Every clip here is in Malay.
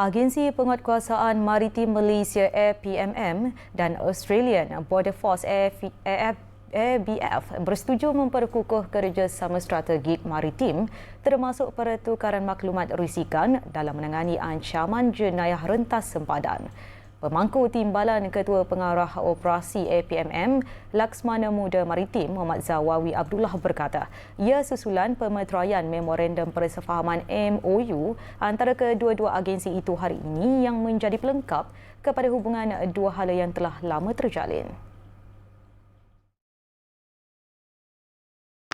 Agensi Penguatkuasaan Maritim Malaysia APMM dan Australian Border Force ABF bersetuju memperkukuh kerjasama strategik maritim termasuk pertukaran maklumat risikan dalam menangani ancaman jenayah rentas sempadan. Pemangku Timbalan Ketua Pengarah Operasi APMM Laksmana Muda Maritim Muhammad Zawawi Abdullah berkata, ia susulan pemeteraian Memorandum Persefahaman MOU antara kedua-dua agensi itu hari ini yang menjadi pelengkap kepada hubungan dua hala yang telah lama terjalin.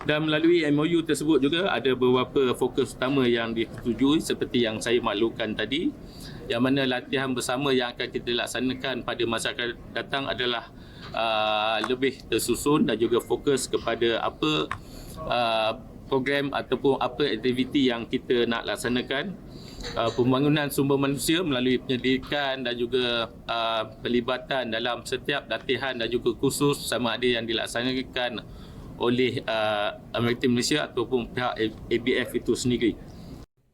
Dan melalui MOU tersebut juga ada beberapa fokus utama yang disetujui seperti yang saya maklumkan tadi yang mana latihan bersama yang akan kita laksanakan pada masa akan datang adalah uh, lebih tersusun dan juga fokus kepada apa uh, program ataupun apa aktiviti yang kita nak laksanakan. Uh, pembangunan sumber manusia melalui penyelidikan dan juga uh, pelibatan dalam setiap latihan dan juga khusus sama ada yang dilaksanakan oleh uh, Amerika Malaysia ataupun pihak ABF itu sendiri.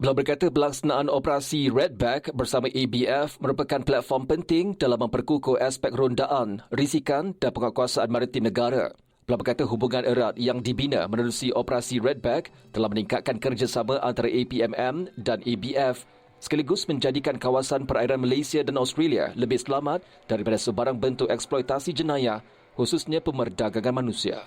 Beliau berkata pelaksanaan operasi Redback bersama ABF merupakan platform penting dalam memperkukuh aspek rondaan, risikan dan penguatkuasaan maritim negara. Beliau berkata hubungan erat yang dibina menerusi operasi Redback telah meningkatkan kerjasama antara APMM dan ABF sekaligus menjadikan kawasan perairan Malaysia dan Australia lebih selamat daripada sebarang bentuk eksploitasi jenayah khususnya pemerdagangan manusia.